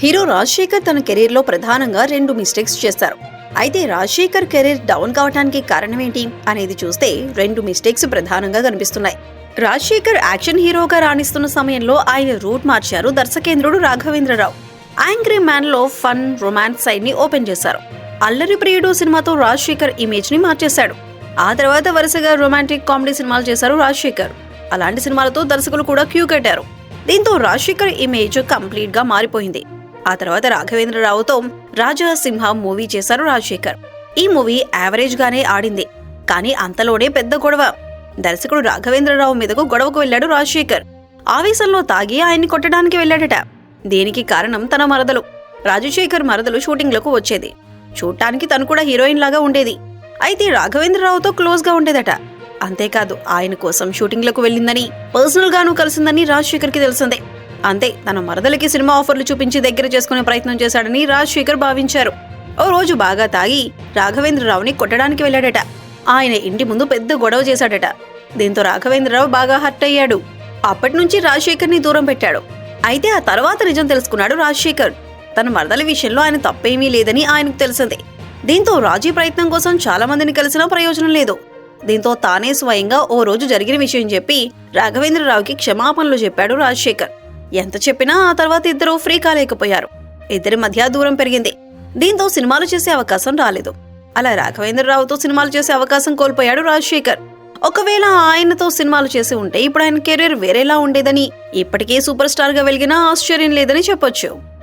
Hero Rajasekhar తన కెరీర్లో ప్రధానంగా రెండు మిస్టేక్స్ చేశారు. అయితే రాజశేఖర్ కెరీర్ డౌన్ కావడానికి కారణం ఏంటి అనేది చూస్తే రెండు మిస్టేక్స్ ప్రధానంగా కనిపిస్తున్నాయి. రాజశేఖర్ యాక్షన్ హీరోగా రాణిస్తున్న సమయంలో ఆయన రూట్ మార్చారు దర్శకేంద్రుడు రాఘవేంద్రరావు. యాంగ్రీ మ్యాన్లో ఫన్ రొమాన్స్ సైడ్ని ఓపెన్ చేశారు. అల్లరి ప్రియుడు సినిమాతో రాజశేఖర్ ఇమేజ్ని మార్చేశాడు. ఆ తర్వాత వరుసగా రొమాంటిక్ కామెడీ సినిమాలు చేశారు రాజశేఖర్. అలాంటి సినిమాలతో దర్శకులు కూడా క్యూ కట్టారు. దీంతో రాజశేఖర్ ఇమేజ్ కంప్లీట్గా మారిపోయింది. ఆ తర్వాత రాఘవేంద్రరావుతో రాజసింహ మూవీ చేశారు రాజశేఖర్. ఈ మూవీ యావరేజ్ గానే ఆడింది కానీ అంతలోనే పెద్ద గొడవ. దర్శకుడు రాఘవేంద్రరావు మీదకు గొడవకు వెళ్ళాడు రాజశేఖర్. ఆవేశంలో తాగి ఆయన్ని కొట్టడానికి వెళ్ళాడట. దీనికి కారణం తన మరదలు. రాజశేఖర్ మరదలు షూటింగ్లకు వచ్చేది. చూడటానికి తను కూడా హీరోయిన్ లాగా ఉండేది. అయితే రాఘవేంద్రరావుతో క్లోజ్గా ఉండేదట. అంతేకాదు ఆయన కోసం షూటింగ్లకు వెళ్ళిందని పర్సనల్ గాను కలిసిందని రాజశేఖర్కి తెలిసిందే. అంతే తన మరదలకి సినిమా ఆఫర్లు చూపించి దగ్గర చేసుకునే ప్రయత్నం చేశాడని రాజశేఖర్ భావించారు. ఓ రోజు బాగా తాగి రాఘవేంద్రరావుని కొట్టడానికి వెళ్ళాడట. ఆయన ఇంటి ముందు పెద్ద గొడవ చేశాడట. దీంతో రాఘవేంద్రరావు బాగా హర్ట్ అయ్యాడు. అప్పటి నుంచి రాజశేఖర్ని దూరం పెట్టాడు. అయితే ఆ తర్వాత నిజం తెలుసుకున్నాడు రాజశేఖర్. తన మరదల విషయంలో ఆయన తప్పేమీ లేదని ఆయనకు తెలిసింది. దీంతో రాజీ ప్రయత్నం కోసం చాలా మందిని కలిసినా ప్రయోజనం లేదు. దీంతో తానే స్వయంగా ఓ రోజు జరిగిన విషయం చెప్పి రాఘవేంద్రరావుకి క్షమాపణలు చెప్పాడు రాజశేఖర్. ఎంత చెప్పినా ఆ తర్వాత ఇద్దరూ ఫ్రీ కాలేకపోయారు. ఇద్దరి మధ్య దూరం పెరిగింది. దీంతో సినిమాలు చేసే అవకాశం రాలేదు. అలా రాఘవేంద్రరావుతో సినిమాలు చేసే అవకాశం కోల్పోయాడు రాజశేఖర్. ఒకవేళ ఆయనతో సినిమాలు చేసి ఉంటే ఇప్పుడు ఆయన కెరీర్ వేరేలా ఉండేదని ఇప్పటికే సూపర్ స్టార్గా వెలిగినా ఆశ్చర్యం లేదని చెప్పొచ్చు.